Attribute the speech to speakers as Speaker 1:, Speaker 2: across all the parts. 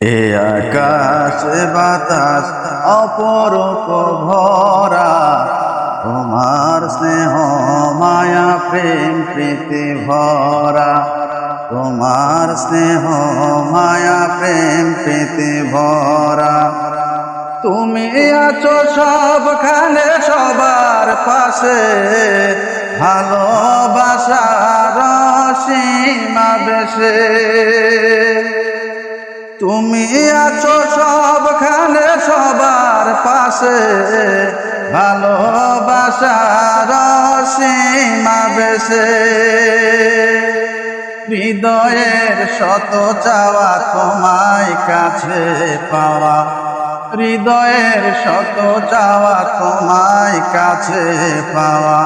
Speaker 1: এ আকাশ বাতাস, অপরূপ ভরা। তোমার স্নেহ, মায়া, প্রেম, প্রীতি ভরা। তোমার স্নেহ, মায়া, প্রেম, প্রীতি ভরা। তুমি আছো সবখানে, সবার পাশে। ভালোবাসার সীমা বেশে তুমি আছো সবখানে সবার পাশে। ভালোবাসার সীমা বেশে। হৃদয়ের শত চাওয়া তোমায় কাছে পাওয়া। হৃদয়ের শত চাওয়া তোমায় কাছে পাওয়া।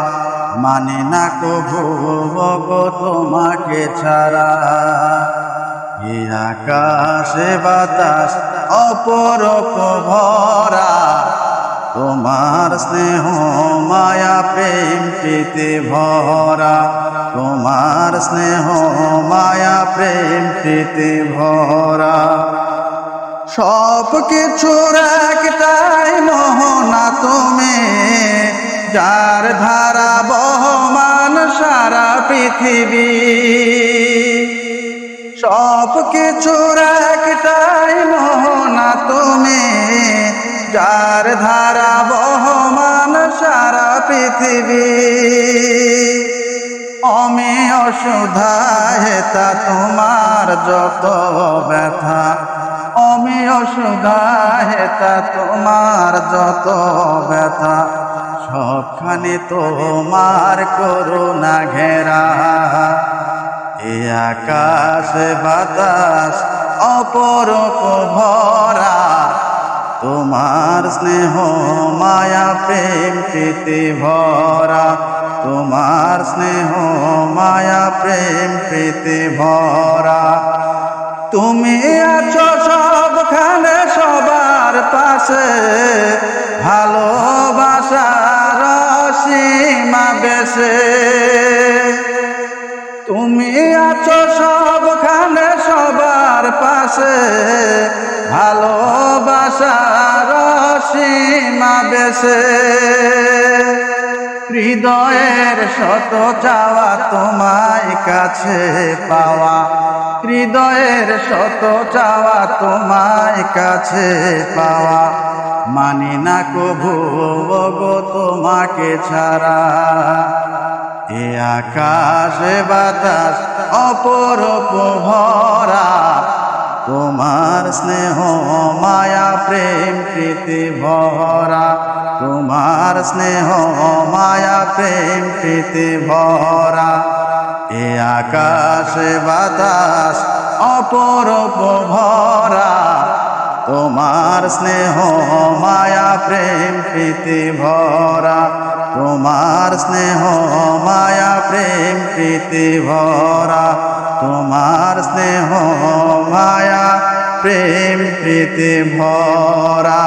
Speaker 1: মানি না কবু তোমাকে ছাড়া। আকাশে বাতাস, অপরূপ ভরা। তোমার স্নেহ, মায়া, প্রেম প্রীতি ভরা। তোমার স্নেহ, মায়া, প্রেম প্রীতি ভরা। সব কিছুর একটাই মোহনা তুমি, যার ধারা বহমান সারা পৃথিবী। সব কিছুর একটাই মোহনা তুমি, যার ধারা বহমান সারা পৃথিবী। অমি অসুধা হেতা তোমার যত ব্যথা, অমি অসুধা হেতা তোমার যত ব্যথা, সবখানে তোমার করুণা ঘেরা। আকাশ, বাতাস, অপরূপ ভরা। তোমার স্নেহ মায়া প্রেম প্রীতি ভরা। তোমার স্নেহ মায়া প্রেম প্রীতি ভরা। তুমি আছো সবখানে সবার পাশে। ভালোবাসার বেশে হৃদয়ের শত চাওয়া তোমায় কাছে পাওয়া। হৃদয়ের শত চাওয়া তোমায় কাছে পাওয়া। মানি না কভু গো তোমাকে ছাড়া। এ আকাশে বাতাস, অপরূপ ভরা। তোমার স্নেহ, মায়া, প্রেম, প্রীতি ভরা। তোমার স্নেহ, মায়া, প্রেম, প্রীতি ভরা। এ আকাশে বাতাস অপরূপ ভরা। তোমার স্নেহ, মায়া, প্রেম, প্রীতি ভরা। তোমার স্নেহ, মায়া, প্রেম, প্রীতি ভরা। তোমার স্নেহ প্রেম প্রীতি ভরা।